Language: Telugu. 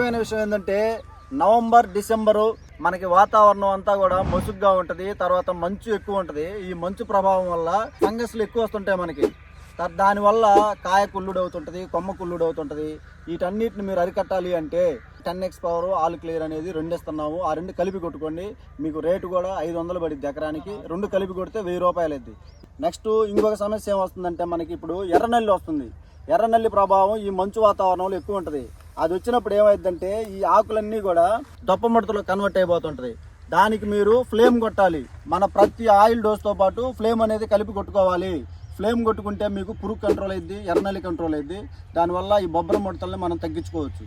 ముఖ్యమైన విషయం ఏంటంటే నవంబర్ డిసెంబరు మనకి వాతావరణం అంతా కూడా మసుగ్గా ఉంటుంది. తర్వాత మంచు ఎక్కువ ఉంటుంది. ఈ మంచు ప్రభావం వల్ల ఫంగస్లు ఎక్కువ వస్తుంటాయి మనకి. దానివల్ల కాయ కుళ్ళుడు అవుతుంటుంది కొమ్మ కుళ్ళుడు అవుతుంటుంది వీటన్నిటిని మీరు అరికట్టాలి అంటే ten X power all clear అనేది రెండు ఇస్తున్నాము ఆ రెండు కలిపి కొట్టుకోండి. మీకు రేటు కూడా ఐదు వందలు పడింది ఎకరానికి. రెండు కలిపి కొడితే వెయ్యి రూపాయలు అయింది నెక్స్ట్ ఇంకొక సమస్య ఏమొస్తుందంటే మనకి ఇప్పుడు ఎర్రనల్లి వస్తుంది. ఎర్రనల్లి ప్రభావం ఈ మంచు వాతావరణంలో ఎక్కువ ఉంటుంది. అది వచ్చినప్పుడు ఏమైందంటే ఈ ఆకులన్నీ కూడా దొప్పముడతలో కన్వర్ట్ అయిపోతుంటుంది. దానికి మీరు ఫ్లేమ్ కొట్టాలి. మన ప్రతి ఆయిల్ డోస్తో పాటు ఫ్లేమ్ అనేది కలిపి కొట్టుకోవాలి. ఫ్లేమ్ కొట్టుకుంటే మీకు పురుగు కంట్రోల్ అయింది ఎర్రనల్లి కంట్రోల్ అయింది దానివల్ల ఈ బొబ్బర ముడతల్ని మనం తగ్గించుకోవచ్చు.